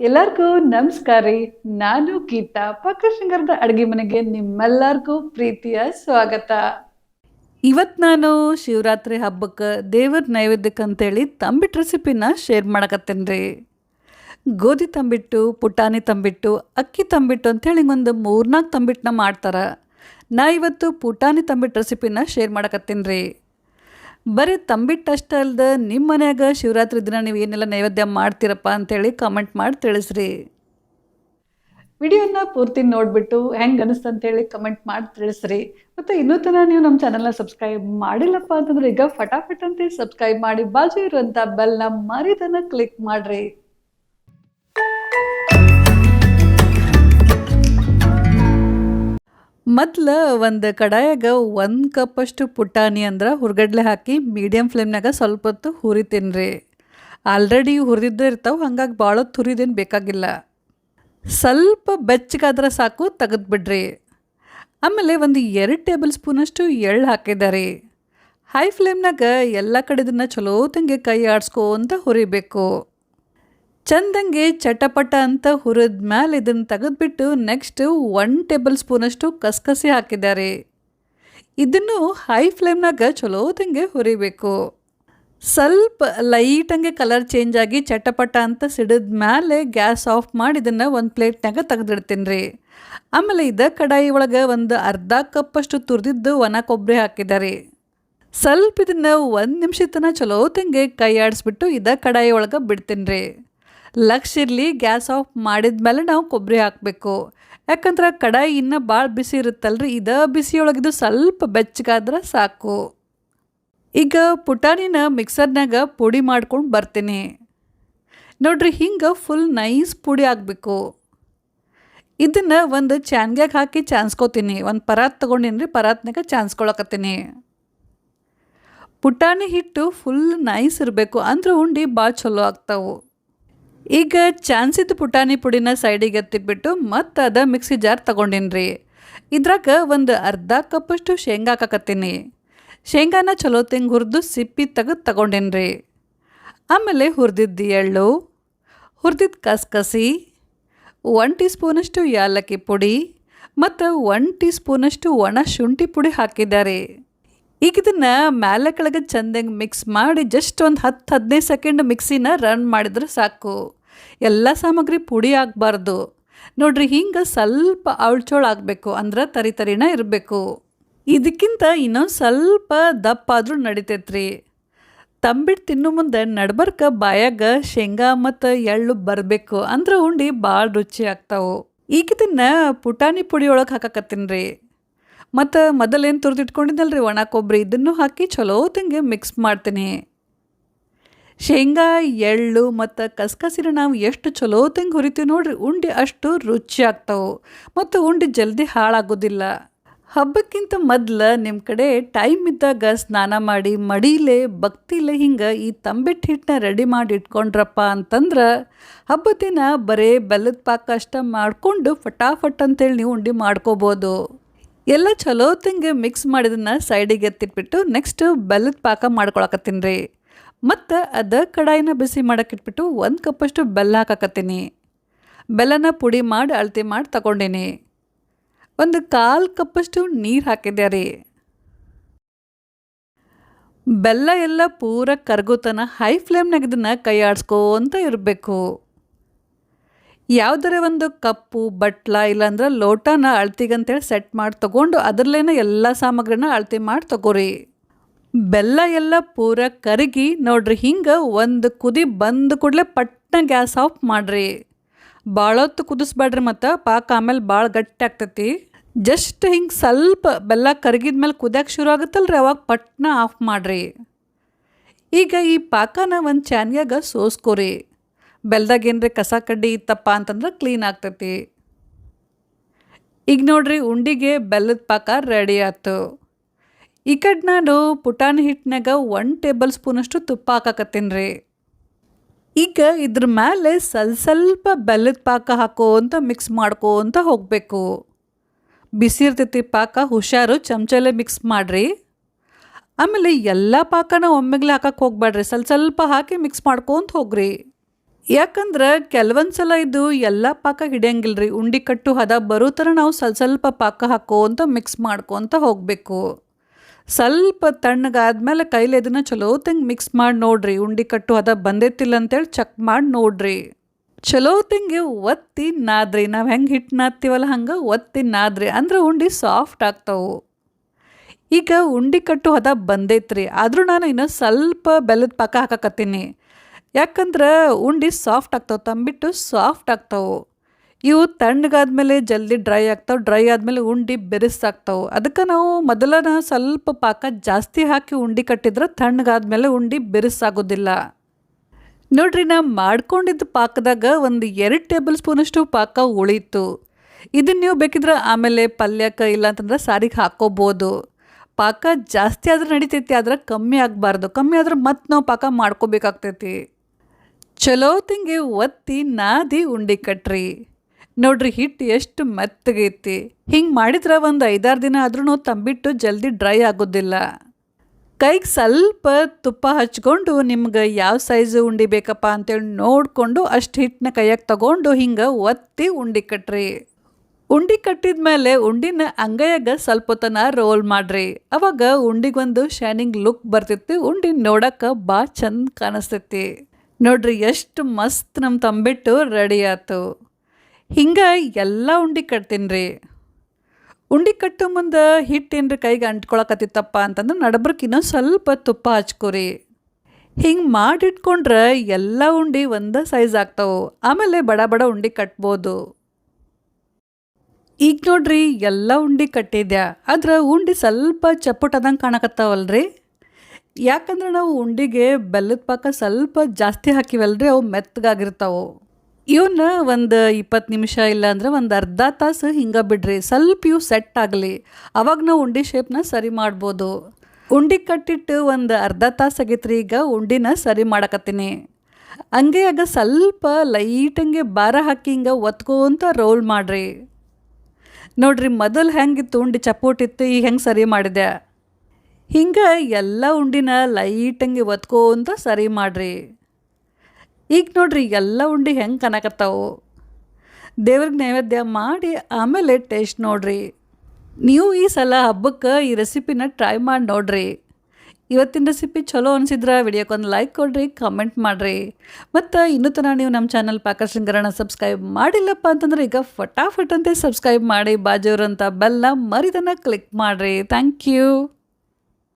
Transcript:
ಎಲ್ಲರಿಗೂ ನಮಸ್ಕಾರ ರೀ. ನಾನು ಗೀತಾ ಪಕ್ಕಶೃಂಗಾರದ ಅಡುಗೆ ಮನೆಗೆ ನಿಮ್ಮೆಲ್ಲರಿಗೂ ಪ್ರೀತಿಯ ಸ್ವಾಗತ. ಇವತ್ತು ನಾನು ಶಿವರಾತ್ರಿ ಹಬ್ಬಕ್ಕೆ ದೇವರ ನೈವೇದ್ಯಕ್ಕೆ ಅಂತೇಳಿ ತಂಬಿಟ್ಟು ರೆಸಿಪಿನ ಶೇರ್ ಮಾಡಕತ್ತೇನೆ ರೀ. ಗೋಧಿ ತಂಬಿಟ್ಟು, ಪುಟಾಣಿ ತಂಬಿಟ್ಟು, ಅಕ್ಕಿ ತಂಬಿಟ್ಟು ಅಂತೇಳಿ ಒಂದು ಮೂರ್ನಾಲ್ಕು ತಂಬಿಟ್ಟನ್ನ ಮಾಡ್ತಾರೆ. ನಾ ಇವತ್ತು ಪುಟಾಣಿ ತಂಬಿಟ್ಟು ರೆಸಿಪಿನ ಶೇರ್ ಮಾಡಕತ್ತೀನಿ ರೀ. ಬರೀ ತಂಬಿಟ್ಟಷ್ಟೇ ಅಲ್ಲದೆ ನಿಮ್ಮ ಮನ್ಯಾಗ ಶಿವರಾತ್ರಿ ದಿನ ನೀವು ಏನೆಲ್ಲ ನೈವೇದ್ಯ ಮಾಡ್ತೀರಪ್ಪ ಅಂತೇಳಿ ಕಮೆಂಟ್ ಮಾಡಿ ತಿಳಿಸ್ರಿ. ವಿಡಿಯೋನ ಪೂರ್ತಿ ನೋಡಿಬಿಟ್ಟು ಹೆಂಗೆ ಅನಿಸ್ತು ಅಂತೇಳಿ ಕಮೆಂಟ್ ಮಾಡಿ ತಿಳಿಸ್ರಿ. ಮತ್ತು ಇನ್ನೂ ಥರ ನೀವು ನಮ್ಮ ಚಾನಲ್ನ ಸಬ್ಸ್ಕ್ರೈಬ್ ಮಾಡಿಲ್ಲಪ್ಪ ಅಂತಂದ್ರೆ ಈಗ ಫಟಾಫಟ್ ಅಂತ ಸಬ್ಸ್ಕ್ರೈಬ್ ಮಾಡಿ ಬಾಜು ಇರುವಂಥ ಬೆಲ್ನ ಮರಿದನ್ನು ಕ್ಲಿಕ್ ಮಾಡಿರಿ. ಮೊದ್ಲು ಒಂದು ಕಡಾಯಾಗ ಒಂದು ಕಪ್ಪಷ್ಟು ಪುಟಾಣಿ ಅಂದ್ರೆ ಹುರ್ಗಡ್ಲೆ ಹಾಕಿ ಮೀಡಿಯಮ್ ಫ್ಲೇಮ್ನಾಗ ಸ್ವಲ್ಪ ಹೊತ್ತು ಹುರಿತೀನಿ ರೀ. ಆಲ್ರೆಡಿ ಹುರಿದಿದ್ದೇ ಇರ್ತಾವೆ, ಹಂಗಾಗಿ ಭಾಳ ಹುರಿದೇನು ಬೇಕಾಗಿಲ್ಲ. ಸ್ವಲ್ಪ ಬೆಚ್ಚಗಾದ್ರೆ ಸಾಕು ತೆಗೆದ್ಬಿಡ್ರಿ ಆಮೇಲೆ ಒಂದು ಎರಡು ಟೇಬಲ್ ಸ್ಪೂನಷ್ಟು ಎಳ್ಳು ಹಾಕಿದ್ದಾರೆ ಹೈ ಫ್ಲೇಮ್ನಾಗ ಎಲ್ಲ ಕಡೆದನ್ನ ಚಲೋ ತಂಗೆ ಕೈ ಆಡಿಸ್ಕೊಂತ ಹುರಿಬೇಕು. ಚಂದಂಗೆ ಚಟಪಟ ಅಂತ ಹುರಿದ ಮೇಲೆ ಇದನ್ನು ತೆಗೆದುಬಿಟ್ಟು ನೆಕ್ಸ್ಟ್ ಒನ್ ಟೇಬಲ್ ಸ್ಪೂನಷ್ಟು ಕಸಕಸಿ ಹಾಕಿದ್ದಾರೆ. ಇದನ್ನು ಹೈ ಫ್ಲೇಮ್ನಾಗ ಚಲೋ ತಂಗೆ ಹುರಿಬೇಕು. ಸ್ವಲ್ಪ ಲೈಟಂಗೆ ಕಲರ್ ಚೇಂಜ್ ಆಗಿ ಚಟಪಟ ಅಂತ ಸಿಡಿದ ಮೇಲೆ ಗ್ಯಾಸ್ ಆಫ್ ಮಾಡಿ ಇದನ್ನು ಒಂದು ಪ್ಲೇಟ್ನಾಗ ತೆಗೆದಿಡ್ತೀನಿ ರೀ ಆಮೇಲೆ ಇದ ಕಡಾಯಿ ಒಳಗೆ ಒಂದು ಅರ್ಧ ಕಪ್ಪಷ್ಟು ತುರಿದಿದ್ದು ಒಣ ಕೊಬ್ಬರಿ ಹಾಕಿದ್ದಾರೆ. ಸ್ವಲ್ಪ ಇದನ್ನು ಒಂದು ನಿಮಿಷ ತನಕ ಚಲೋ ತಂಗೆ ಕೈ ಆಡಿಸ್ಬಿಟ್ಟು ಇದ ಕಡಾಯಿ ಒಳಗೆ ಬಿಡ್ತೀನಿ ರೀ ಲಕ್ಷ ಇರಲಿ ಗ್ಯಾಸ್ ಆಫ್ ಮಾಡಿದ ಮೇಲೆ ನಾವು ಕೊಬ್ಬರಿ ಹಾಕಬೇಕು. ಯಾಕಂದ್ರೆ ಕಡಾಯಿ ಇನ್ನೂ ಭಾಳ ಬಿಸಿ ಇರುತ್ತಲ್ರಿ, ಇದ ಬಿಸಿಯೊಳಗಿದು ಸ್ವಲ್ಪ ಬೆಚ್ಚಗಾದ್ರೆ ಸಾಕು. ಈಗ ಪುಟಾಣಿನ ಮಿಕ್ಸರ್ನಾಗ ಪುಡಿ ಮಾಡ್ಕೊಂಡು ಬರ್ತೀನಿ. ನೋಡ್ರಿ, ಹಿಂಗೆ ಫುಲ್ ನೈಸ್ ಪುಡಿ ಆಗಬೇಕು. ಇದನ್ನು ಒಂದು ಚಾನ್ಗ್ಯಾಗ ಹಾಕಿ ಚಾನ್ಸ್ಕೋತೀನಿ. ಒಂದು ಪರಾತ್ ತೊಗೊಂಡಿನಿ ರೀ ಪರಾತ್ನಾಗ ಚಾನ್ಸ್ಕೊಳಕತ್ತೀನಿ. ಪುಟಾಣಿ ಹಿಟ್ಟು ಫುಲ್ ನೈಸ್ ಇರಬೇಕು, ಅಂದ್ರೆ ಉಂಡಿ ಭಾಳ ಚಲೋ ಆಗ್ತಾವು. ಈಗ ಚಾನ್ಸಿದ್ದು ಪುಟಾಣಿ ಪುಡಿನ ಸೈಡಿಗೆ ಎತ್ತಿಟ್ಬಿಟ್ಟು ಮತ್ತು ಅದ ಮಿಕ್ಸಿ ಜಾರ್ ತಗೊಂಡಿನ್ರಿ. ಇದ್ರಾಗ ಒಂದು ಅರ್ಧ ಕಪ್ಪಷ್ಟು ಶೇಂಗಾ ಹಾಕಕತ್ತೀನಿ. ಶೇಂಗಾನ ಚಲೋ ತಿಂಗೆ ಹುರಿದು ಸಿಪ್ಪಿ ತೆಗೆದು ತಗೊಂಡಿನ್ರಿ. ಆಮೇಲೆ ಹುರಿದಿದ್ದು ಎಳ್ಳು, ಹುರಿದಿದ್ದು ಕಸಕಸಿ ಒನ್ ಟೀ ಸ್ಪೂನಷ್ಟು ಯಾಲಕ್ಕಿ ಪುಡಿ ಮತ್ತು ಒನ್ ಟೀ ಸ್ಪೂನಷ್ಟು ಒಣ ಶುಂಠಿ ಪುಡಿ ಹಾಕಿದ್ದಾರೆ ಈಗ ಇದನ್ನು ಮ್ಯಾಲೆ ಕೆಳಗೆ ಚಂದಂಗೆ ಮಿಕ್ಸ್ ಮಾಡಿ ಜಸ್ಟ್ ಒಂದು ಹತ್ತು ಹದಿನೈದು ಸೆಕೆಂಡ್ ಮಿಕ್ಸಿನ ರನ್ ಮಾಡಿದ್ರೆ ಸಾಕು. ಎಲ್ಲ ಸಾಮಗ್ರಿ ಪುಡಿ ಆಗಬಾರ್ದು. ನೋಡ್ರಿ, ಹಿಂಗೆ ಸ್ವಲ್ಪ ಅವಳ್ಚೋಳು ಆಗಬೇಕು, ಅಂದ್ರೆ ತರಿ ತರಿನ ಇರಬೇಕು. ಇದಕ್ಕಿಂತ ಇನ್ನೊಂದು ಸ್ವಲ್ಪ ದಪ್ಪ ಆದರೂ ನಡಿತೈತ್ರಿ. ತಂಬಿಟ್ಟು ತಿನ್ನು ಮುಂದೆ ನಡ್ಬರ್ಕ ಬಾಯಾಗ ಶೇಂಗಾ ಮತ್ತು ಎಳ್ಳು ಬರಬೇಕು, ಅಂದ್ರೆ ಉಂಡಿ ಭಾಳ ರುಚಿ ಆಗ್ತಾವೆ. ಈಗ ಇದನ್ನು ಪುಟಾಣಿ ಪುಡಿಯೊಳಗೆ ಹಾಕಕತ್ತೀನಿ ರೀ. ಮತ್ತು ಮೊದಲೇನು ತುರಿದಿಟ್ಕೊಂಡಿದ್ದಲ್ರಿ? ಒಣ ಕೊಬ್ಬರಿ ಇದನ್ನು ಹಾಕಿ ಚಲೋ ತಂಗೆ ಮಿಕ್ಸ್ ಮಾಡ್ತೀನಿ. ಶೇಂಗಾ, ಎಳ್ಳು ಮತ್ತು ಕಸ್ಕಸಿನ ನಾವು ಎಷ್ಟು ಚಲೋ ತಂಗೆ ಹುರಿತೀವಿ ನೋಡ್ರಿ, ಉಂಡೆ ಅಷ್ಟು ರುಚಿ ಆಗ್ತಾವೆ. ಮತ್ತು ಉಂಡೆ ಜಲ್ದಿ ಹಾಳಾಗೋದಿಲ್ಲ. ಹಬ್ಬಕ್ಕಿಂತ ಮೊದ್ಲು ನಿಮ್ಮ ಕಡೆ ಟೈಮ್ ಇದ್ದಾಗ ಸ್ನಾನ ಮಾಡಿ ಮಡಿಲೆ, ಭಕ್ತಿಲೆ ಹಿಂಗೆ ಈ ತಂಬಿಟ್ಟು ಹಿಟ್ಟನ್ನ ರೆಡಿ ಮಾಡಿ ಇಟ್ಕೊಂಡ್ರಪ್ಪ ಅಂತಂದ್ರೆ ಹಬ್ಬದ ದಿನ ಬರೇ ಬೆಲ್ಲದ ಪಾಕ ಅಷ್ಟ ಮಾಡಿಕೊಂಡು ಫಟಾಫಟ್ ಅಂತೇಳಿ ನೀವು ಉಂಡೆ ಮಾಡ್ಕೋಬೋದು. ಎಲ್ಲ ಚಲೋ ತಂಗೆ ಮಿಕ್ಸ್ ಮಾಡಿದನ್ನ ಸೈಡಿಗೆ ಎತ್ತಿಟ್ಬಿಟ್ಟು ನೆಕ್ಸ್ಟ್ ಬೆಲ್ಲದ ಪಾಕ ಮಾಡ್ಕೊಳಕತ್ತೀನಿ ರೀ. ಮತ್ತು ಅದ ಕಡಾಯಿನ ಬಿಸಿ ಮಾಡೋಕ್ಕಿಟ್ಬಿಟ್ಟು ಒಂದು ಕಪ್ಪಷ್ಟು ಬೆಲ್ಲ ಹಾಕಕತ್ತೀನಿ. ಬೆಲ್ಲನ ಪುಡಿ ಮಾಡಿ ಅಳತೆ ಮಾಡಿ ತಗೊಂಡೀನಿ. ಒಂದು ಕಾಲು ಕಪ್ಪಷ್ಟು ನೀರು ಹಾಕಿದ್ದೆ ರೀ. ಬೆಲ್ಲ ಎಲ್ಲ ಪೂರ ಕರ್ಗೋತನ ಹೈ ಫ್ಲೇಮ್ನಾಗ ಇದನ್ನು ಕೈ ಆಡಿಸ್ಕೋತ ಇರಬೇಕು. ಯಾವುದರ ಒಂದು ಕಪ್ಪು, ಬಟ್ಲ, ಇಲ್ಲಾಂದ್ರೆ ಲೋಟನ ಅಳ್ತಿಗಂತೇಳಿ ಸೆಟ್ ಮಾಡಿ ತೊಗೊಂಡು ಅದರಲ್ಲೇನೆ ಎಲ್ಲ ಸಾಮಗ್ರಿನ ಅಳತಿ ಮಾಡಿ ತಗೋರಿ. ಬೆಲ್ಲ ಎಲ್ಲ ಪೂರ ಕರಗಿ ನೋಡ್ರಿ, ಹಿಂಗೆ ಒಂದು ಕುದಿ ಬಂದ ಕೂಡಲೇ ಪಟ್ನ ಗ್ಯಾಸ್ ಆಫ್ ಮಾಡಿರಿ. ಭಾಳ ಹೊತ್ತು ಕುದಿಸ್ಬೇಡ್ರಿ ಮತ್ತು, ಪಾಕ ಆಮೇಲೆ ಭಾಳ ಗಟ್ಟಿ ಆಗ್ತೈತಿ. ಜಸ್ಟ್ ಹಿಂಗೆ ಸ್ವಲ್ಪ ಬೆಲ್ಲ ಕರಗಿದ ಮೇಲೆ ಕುದಿಯಕ್ಕೆ ಶುರು ಆಗುತ್ತಲ್ರಿ, ಅವಾಗ ಪಟ್ನ ಆಫ್ ಮಾಡಿರಿ. ಈಗ ಈ ಪಾಕನ ಒಂದು ಚಾನ್ಯಾಗ ಸೋಸ್ಕೋರಿ. ಬೆಲ್ದಾಗ ಏನರೆ ಕಸ ಕಡ್ಡಿ ಇತ್ತಪ್ಪ ಅಂತಂದ್ರೆ ಕ್ಲೀನ್ ಆಗ್ತೈತಿ. ಈಗ ನೋಡ್ರಿ ಉಂಡಿಗೆ ಬೆಲ್ಲದ ಪಾಕ ರೆಡಿ ಆಯ್ತು. ಈ ಕಡೆ ನಾನು ಪುಟಾಣಿ ಹಿಟ್ಟಿನಾಗ ಒನ್ ಟೇಬಲ್ ಸ್ಪೂನಷ್ಟು ತುಪ್ಪ ಹಾಕಾಕತ್ತೀನಿ ರೀ. ಈಗ ಇದ್ರ ಮೇಲೆ ಸ್ವಲ್ಪ ಸ್ವಲ್ಪ ಬೆಲ್ಲದ ಪಾಕ ಹಾಕೋಂತ ಮಿಕ್ಸ್ ಮಾಡ್ಕೋಂತ ಹೋಗಬೇಕು. ಬಿಸಿ ಇರ್ತೈತಿ ಪಾಕ, ಹುಷಾರು, ಚಮಚಲ್ಲೇ ಮಿಕ್ಸ್ ಮಾಡಿರಿ. ಆಮೇಲೆ ಎಲ್ಲ ಪಾಕನ ಒಮ್ಮೆಗ್ಲೇ ಹಾಕಕ್ಕೆ ಹೋಗ್ಬೇಡ್ರಿ. ಸ್ವಲ್ಪ ಸ್ವಲ್ಪ ಹಾಕಿ ಮಿಕ್ಸ್ ಮಾಡ್ಕೊಂತ ಹೋಗ್ರಿ. ಯಾಕಂದ್ರೆ ಕೆಲವೊಂದು ಸಲ ಇದು ಎಲ್ಲ ಪಾಕ ಹಿಡಿಯಂಗಿಲ್ರಿ. ಉಂಡಿ ಕಟ್ಟು ಹದ ಬರೋ ಥರ ನಾವು ಸ್ವಲ್ಪ ಸ್ವಲ್ಪ ಪಾಕ ಹಾಕೋಂತ ಮಿಕ್ಸ್ ಮಾಡ್ಕೊತ ಹೋಗಬೇಕು. ಸ್ವಲ್ಪ ತಣ್ಣಗಾದ್ಮೇಲೆ ಕೈಲಿ ಇದನ್ನು ಚಲೋ ತಂಗೆ ಮಿಕ್ಸ್ ಮಾಡಿ ನೋಡ್ರಿ. ಉಂಡಿ ಕಟ್ಟು ಹದ ಬಂದೈತಿಲ್ಲ ಅಂತೇಳಿ ಚೆಕ್ ಮಾಡಿ ನೋಡ್ರಿ. ಚಲೋ ತಂಗೆ ಒತ್ತಿ ನಾದ್ರಿ. ನಾವು ಹೆಂಗೆ ಹಿಟ್ಟು ನಾದ್ತೀವಲ್ಲ ಹಂಗೆ ಒತ್ತಿ ನಾದ್ರಿ. ಅಂದ್ರೆ ಉಂಡಿ ಸಾಫ್ಟ್ ಆಗ್ತಾವು. ಈಗ ಉಂಡಿ ಕಟ್ಟು ಹದ ಬಂದೈತ್ರಿ. ಆದರೂ ನಾನು ಇನ್ನೂ ಸ್ವಲ್ಪ ಬೆಲ್ಲದ ಪಾಕ ಹಾಕಕತ್ತೀನಿ. ಯಾಕಂದ್ರೆ ಉಂಡಿ ಸಾಫ್ಟ್ ಆಗ್ತಾವೆ, ತಂಬಿಟ್ಟು ಸಾಫ್ಟ್ ಆಗ್ತಾವೆ. ಇವು ತಣ್ಣಗಾದ್ಮೇಲೆ ಜಲ್ದಿ ಡ್ರೈ ಆಗ್ತಾವೆ ಡ್ರೈ ಆದಮೇಲೆ ಉಂಡಿ ಬೆರೆಸಾಗ್ತಾವೆ. ಅದಕ್ಕೆ ನಾವು ಮೊದಲನ ಸ್ವಲ್ಪ ಪಾಕ ಜಾಸ್ತಿ ಹಾಕಿ ಉಂಡಿ ಕಟ್ಟಿದ್ರೆ ತಣ್ಣಗಾದ್ಮೇಲೆ ಉಂಡಿ ಬೆರೆಸಾಗೋದಿಲ್ಲ. ನೋಡ್ರಿ, ನಾ ಮಾಡ್ಕೊಂಡಿದ್ದ ಪಾಕದಾಗ ಒಂದು ಎರಡು ಟೇಬಲ್ ಸ್ಪೂನಷ್ಟು ಪಾಕ ಉಳೀತು ಇದನ್ನು ನೀವು ಬೇಕಿದ್ರೆ ಆಮೇಲೆ ಪಲ್ಯಕ್ಕೆ ಇಲ್ಲ ಅಂತಂದ್ರೆ ಸಾರಿಗೆ ಹಾಕೋಬೋದು. ಪಾಕ ಜಾಸ್ತಿ ಆದ್ರೆ ನಡಿತೈತಿ, ಆದ್ರೆ ಕಮ್ಮಿ ಆಗಬಾರ್ದು. ಕಮ್ಮಿ ಆದ್ರೆ ಮತ್ತೆ ನಾವು ಪಾಕ ಮಾಡ್ಕೋಬೇಕಾಗ್ತೈತಿ. ಚಲೋ ತಿಂಗೆ ಒತ್ತಿ ನಾದಿ ಉಂಡಿ ಕಟ್ರಿ. ನೋಡ್ರಿ ಹಿಟ್ಟು ಎಷ್ಟು ಮೆತ್ತಗೈತಿ. ಹಿಂಗೆ ಮಾಡಿದ್ರೆ ಒಂದು ಐದಾರು ದಿನ ಆದ್ರೂ ತಂಬಿಟ್ಟು ಜಲ್ದಿ ಡ್ರೈ ಆಗೋದಿಲ್ಲ. ಕೈಗೆ ಸ್ವಲ್ಪ ತುಪ್ಪ ಹಚ್ಕೊಂಡು ನಿಮ್ಗೆ ಯಾವ ಸೈಜು ಉಂಡಿ ಬೇಕಪ್ಪ ಅಂತೇಳಿ ನೋಡಿಕೊಂಡು ಅಷ್ಟು ಹಿಟ್ಟನ್ನ ಕೈಯಾಗ ತಗೊಂಡು ಹಿಂಗೆ ಒತ್ತಿ ಉಂಡಿ ಕಟ್ರಿ. ಉಂಡಿ ಕಟ್ಟಿದ ಮೇಲೆ ಉಂಡಿನ ಅಂಗೈಯಾಗ ಸ್ವಲ್ಪ ತನ ರೋಲ್ ಮಾಡ್ರಿ. ಅವಾಗ ಉಂಡಿಗೊಂದು ಶೈನಿಂಗ್ ಲುಕ್ ಬರ್ತೈತಿ ಉಂಡಿ ನೋಡಕ್ಕೆ ಭಾಳ ಚಂದ ಕಾಣಿಸ್ತೈತಿ. ನೋಡ್ರಿ, ಎಷ್ಟು ಮಸ್ತ್ ನಮ್ಮ ತಂಬಿಟ್ಟು ರೆಡಿ ಆಯ್ತು. ಹಿಂಗೆ ಎಲ್ಲ ಉಂಡಿ ಕಟ್ತೀನಿ ರೀ ಉಂಡಿ ಕಟ್ಟೋ ಮುಂದೆ ಹಿಟ್ಟು ರೀ ಕೈಗೆ ಅಂಟ್ಕೊಳಕತ್ತಿತ್ತಪ್ಪ ಅಂತಂದ್ರೆ ನಡಬ್ರಕ್ಕೆ ಇನ್ನೊಂದು ಸ್ವಲ್ಪ ತುಪ್ಪ ಹಚ್ಕೊರಿ. ಹಿಂಗೆ ಮಾಡಿಟ್ಕೊಂಡ್ರೆ ಎಲ್ಲ ಉಂಡಿ ಒಂದೇ ಸೈಜ್ ಆಗ್ತಾವೆ. ಆಮೇಲೆ ಬಡ ಬಡ ಉಂಡಿ ಕಟ್ಬೋದು. ಈಗ ನೋಡ್ರಿ, ಎಲ್ಲ ಉಂಡಿ ಕಟ್ಟಿದ್ಯಾ? ಆದ್ರೆ ಉಂಡಿ ಸ್ವಲ್ಪ ಚಪ್ಪಟದಂಗೆ ಕಾಣಕತ್ತಾವಲ್ರಿ. ಯಾಕಂದ್ರೆ ನಾವು ಉಂಡಿಗೆ ಬೆಲ್ಲದ ಪಾಕ ಸ್ವಲ್ಪ ಜಾಸ್ತಿ ಹಾಕಿವಲ್ರಿ, ಅವು ಮೆತ್ತಗಾಗಿರ್ತಾವೆ. ಇವನ್ನ ಒಂದು ಇಪ್ಪತ್ತು ನಿಮಿಷ ಇಲ್ಲ ಅಂದ್ರೆ ಒಂದು ಅರ್ಧ ತಾಸು ಹಿಂಗೆ ಬಿಡ್ರಿ, ಸ್ವಲ್ಪ ಇವು ಸೆಟ್ ಆಗಲಿ. ಅವಾಗ ನಾವು ಉಂಡಿ ಶೇಪ್ನ ಸರಿ ಮಾಡ್ಬೋದು. ಉಂಡಿ ಕಟ್ಟಿಟ್ಟು ಒಂದು ಅರ್ಧ ತಾಸು ಆಗೈತ್ರಿ, ಈಗ ಉಂಡಿನ ಸರಿ ಮಾಡಕತ್ತೀನಿ. ಹಂಗೆ ಆಗ ಸ್ವಲ್ಪ ಲೈಟಂಗೆ ಬಾರ ಹಾಕಿ ಹಿಂಗೆ ಒತ್ಕೊಂತ ರೋಲ್ ಮಾಡ್ರಿ. ನೋಡ್ರಿ, ಮೊದಲು ಹೆಂಗಿತ್ತು ಉಂಡಿ ಚಪ್ಪೋಟಿತ್ತು ಈಗ ಹೆಂಗೆ ಸರಿ ಮಾಡಿದೆ? ಹಿಂಗೆ ಎಲ್ಲ ಉಂಡಿನ ಲೈಟಂಗೆ ಒತ್ಕೋಂತ ಸರಿ ಮಾಡ್ರಿ. ಈಗ ನೋಡ್ರಿ ಎಲ್ಲ ಉಂಡಿ ಹೆಂಗೆ ಕನಕತ್ತಾವು ದೇವ್ರಿಗೆ ನೈವೇದ್ಯ ಮಾಡಿ ಆಮೇಲೆ ಟೇಸ್ಟ್ ನೋಡ್ರಿ. ನೀವು ಈ ಸಲ ಹಬ್ಬಕ್ಕೆ ಈ ರೆಸಿಪಿನ ಟ್ರೈ ಮಾಡಿ ನೋಡ್ರಿ. ಇವತ್ತಿನ ರೆಸಿಪಿ ಚಲೋ ಅನಿಸಿದ್ರೆ ವಿಡಿಯೋಕ್ಕೊಂದು ಲೈಕ್ ಕೊಡ್ರಿ ಕಮೆಂಟ್ ಮಾಡಿರಿ. ಮತ್ತು ಇನ್ನೂ ತನಕ ನೀವು ನಮ್ಮ ಚಾನಲ್ ಪಾಕ ಶೃಂಗರಣ ಸಬ್ಸ್ಕ್ರೈಬ್ ಮಾಡಿಲ್ಲಪ್ಪ ಅಂತಂದ್ರೆ ಈಗ ಫಟಾಫಟ್ ಅಂತ ಸಬ್ಸ್ಕ್ರೈಬ್ ಮಾಡಿ ಬಾಜೂರಂಥ ಬೆಲ್ಲ ಮರಿದನ್ನು ಕ್ಲಿಕ್ ಮಾಡಿರಿ. Thank you